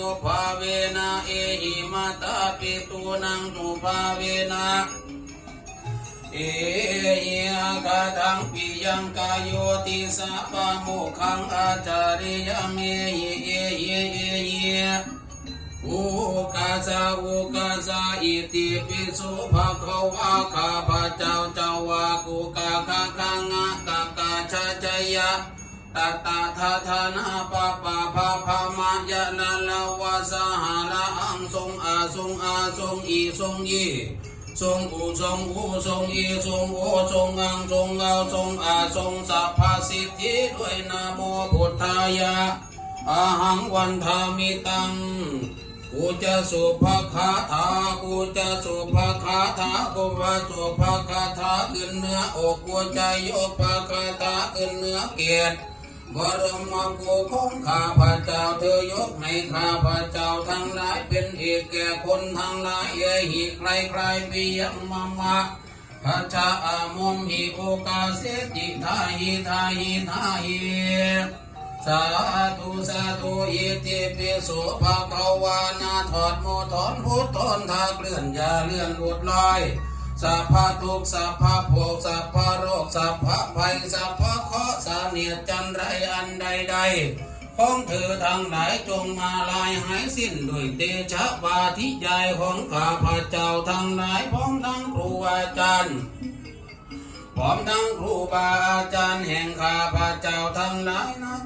ตุภาเวนะเอหิมาตาปิตุนังตุภาเวนะเอหิอาคาทังปิยังกายโยติสัพพะโมขังอาจาริยมเอหิเอหิเอหิอุกาซาอุกาซาอิติปิสุภะคะวะข้าพระเจ้าเจ้าวากุกาคาคังะกากาชาจยะ ตาตาทาทานาปะปะพาพามายะนาลาวาสหาลาอังทรงอาทรงอาทรงอีทรงยีทรงอูทรงอูทรงอีทรงโอทรงอังทรงเอาทรงอาทรงสัพพสิทธิด้วยนะโมพุทธายะอาหังวันทามิตังกูจะสุภคาถากูจะสุภคาถากูว่าสุภคาถาขึ้นเนื้ออกกูจะยกภคาถาขึ้นเนื้อเกียรติ บรมกูของข้าพระเจ้าเธอยกให้ข้าพระเจ้าทั้งหลายเป็นเอกแก่คนทั้งหลายเอหิใครใครปิยมมะพระชาอามมหิโอกาเสติทาหิทาหิทาหิสาธุสาธุอิติปิโสภะคะวานาถอดโมถอนพุทธนทาเคลื่อนอยาเลื่อนหลุดลอยสัพพะทุกสัพพะโภสัพพะโรคสัพพะภัยสัพพะเค ราะห์สาเนียดจันไรอันใดใดๆของเธอทั้งหลายจงมาลายหายสิ้นด้วยเตชะวาทิยายของข้าพระเจ้าทั้งหลายพร้อมทั้งครูอาจารย์พร้อมทั้งครูบาอาจารย์แห่งข้าพระเจ้าทั้งหลายนะ